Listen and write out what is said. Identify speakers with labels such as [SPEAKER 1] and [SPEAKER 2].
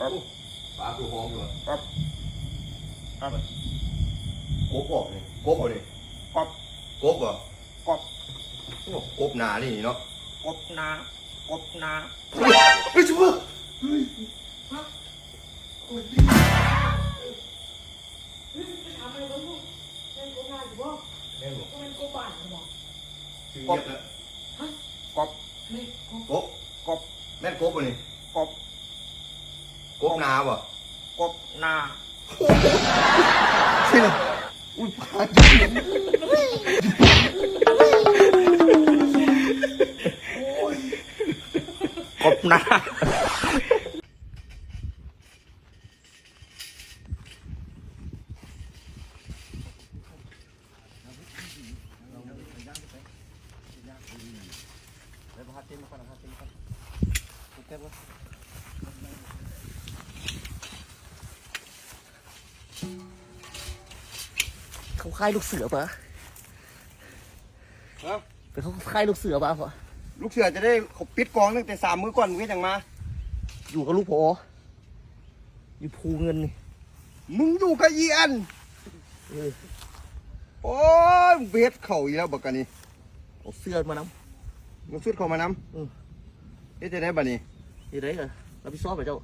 [SPEAKER 1] ครับ
[SPEAKER 2] ปลาตัวหอมอยู่อะ
[SPEAKER 1] ครับครับ
[SPEAKER 2] กบบอกนี่กบบ่นี่
[SPEAKER 1] ครับ
[SPEAKER 2] กบบ่
[SPEAKER 1] กบ
[SPEAKER 2] โอ้กบหนานี่เนาะ
[SPEAKER 1] กบนากบนา
[SPEAKER 2] เฮ้ยชัวร์
[SPEAKER 3] ทำอะไรบ้างลูกเล่นโกงานอยู่บ่
[SPEAKER 2] แม่นบ่
[SPEAKER 3] ก็เป็นโกบ้านบ่
[SPEAKER 2] ชื่อเงียบแล้ว
[SPEAKER 1] กบ
[SPEAKER 3] นี่โก
[SPEAKER 2] กบ
[SPEAKER 1] กบ
[SPEAKER 2] แม่นกบบ่นี่
[SPEAKER 1] กบ
[SPEAKER 2] กบหนาบ่
[SPEAKER 1] กบนา
[SPEAKER 2] ใช่เลยอุ้ยปลาจิ้ง
[SPEAKER 1] กบนา
[SPEAKER 4] เขาค่ายลูกเสือปะ
[SPEAKER 2] ฮะ
[SPEAKER 4] เป็นเขาค่ายลูกเสือปะปะ
[SPEAKER 2] ลูกเสือจะได้เขาปิดกองตั้งแต่สามมื้อก่อนมึงเฮ็ดหยังมา
[SPEAKER 4] อยู่กับลูกพออยู่ภูเงินนี่
[SPEAKER 2] มึงอยู่กับอีอัน
[SPEAKER 4] เออ
[SPEAKER 2] โอ้ยมึงไปเฮ็ดเข่าอีกแล้วบักกันนี่
[SPEAKER 4] เอาเสื้อมาน
[SPEAKER 2] มึงสุดเข้ามาน
[SPEAKER 4] อืมำ
[SPEAKER 2] เฮ็ดจะได้บัดนี้ำ
[SPEAKER 4] นี่ไรกันรับผิดชอบไปเจ้า